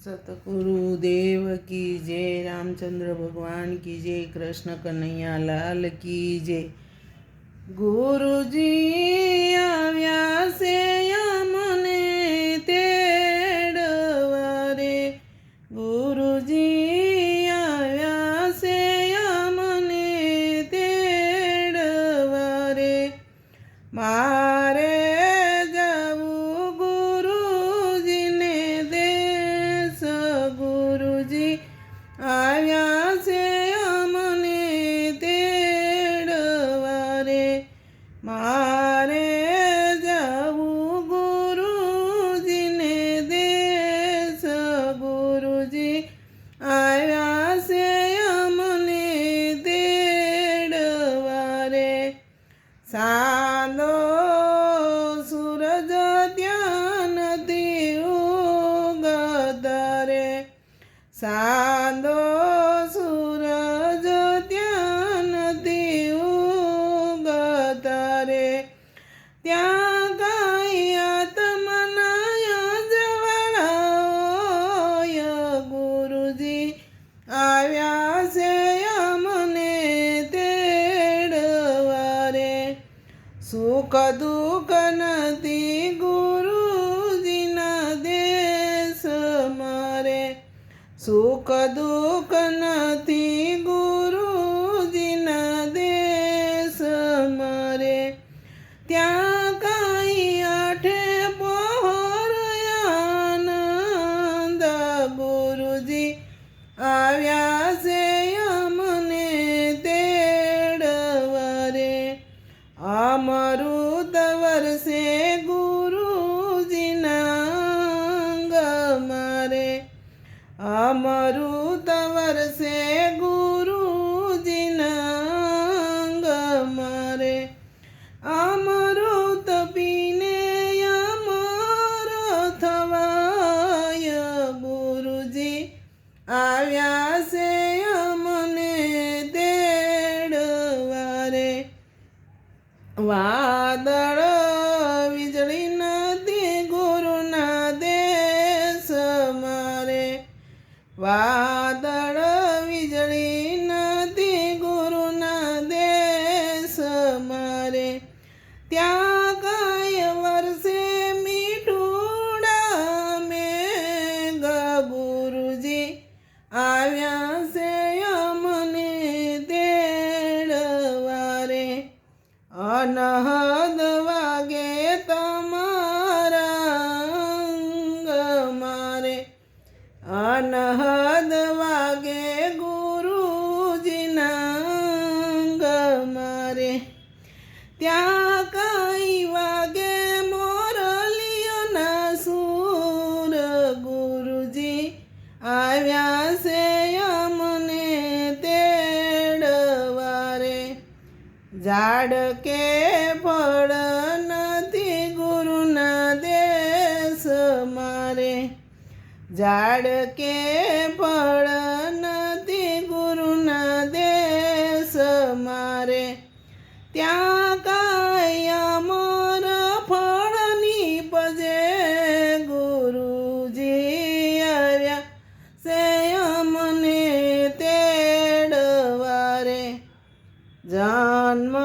સતગુરુ દેવ કી જય રામચંદ્ર ભગવાન કી જય કૃષ્ણ કનૈયા લાલ કી જય ગુરુજી સાંદો સૂરજ ત્યાં નથી ઉગતરે ત્યાં કાંઈ આત્મનાય જવાળાય ગુરુજી આવ્યા છે અમને તેડવા રે સુખ દુઃખ નથી સુખ દુઃખ નથી ગુરુજીના દેશ મારે. ત્યાં વાદળ વીજળી નથી ગુરુના દેશ મારે. વાદળ વીજળી નથી ગુરુના દેશ મારે. ત્યાં અનહદ વાગે તમારા મારે. અનહદ વાગે ગુરુજીના મારે. ત્યાં ઝાડ કે ફળ નથી ગુરુના દેશ મારે. ઝાડ કે ફળ નથી ગુરુના દેશ મારે. ત્યાં કાયા અમર ફળની પજે ગુરુજી આવ્યા. સે અમને તેડવા રે જન્મ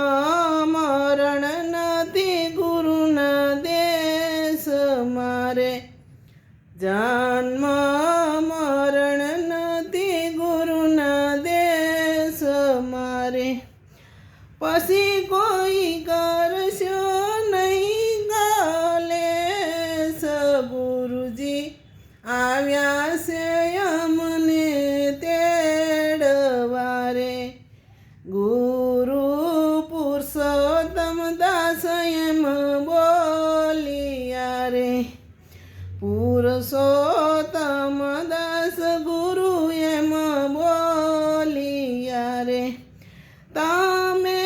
મરણ નથી ગુરુના દેશ મારે. જન્મ મરણ નથી ગુરુના દેશ મારે. પછી કોઈ કરશો નહીં, ગાલે ગુરુજી. આવ્યા છે અમને તેડવા રે ગુરુ પુરુષોત્તમ દાસ ગુરુ એમ બોલિયા રે. તમે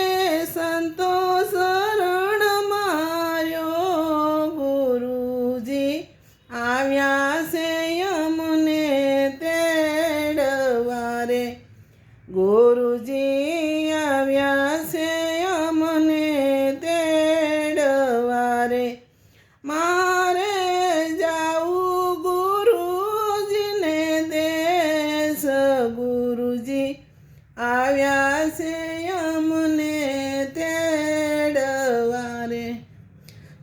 સંતો શરણ માર્યો ગુરુજી. આવ્યા છે અમને તેડવા રે. ગુરુજી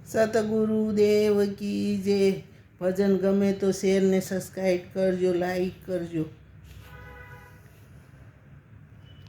સતગુરુ દેવ કી જે ભજન ગમે તો શેરને સબસ્ક્રાઈબ કરજો લાઈક કરજો.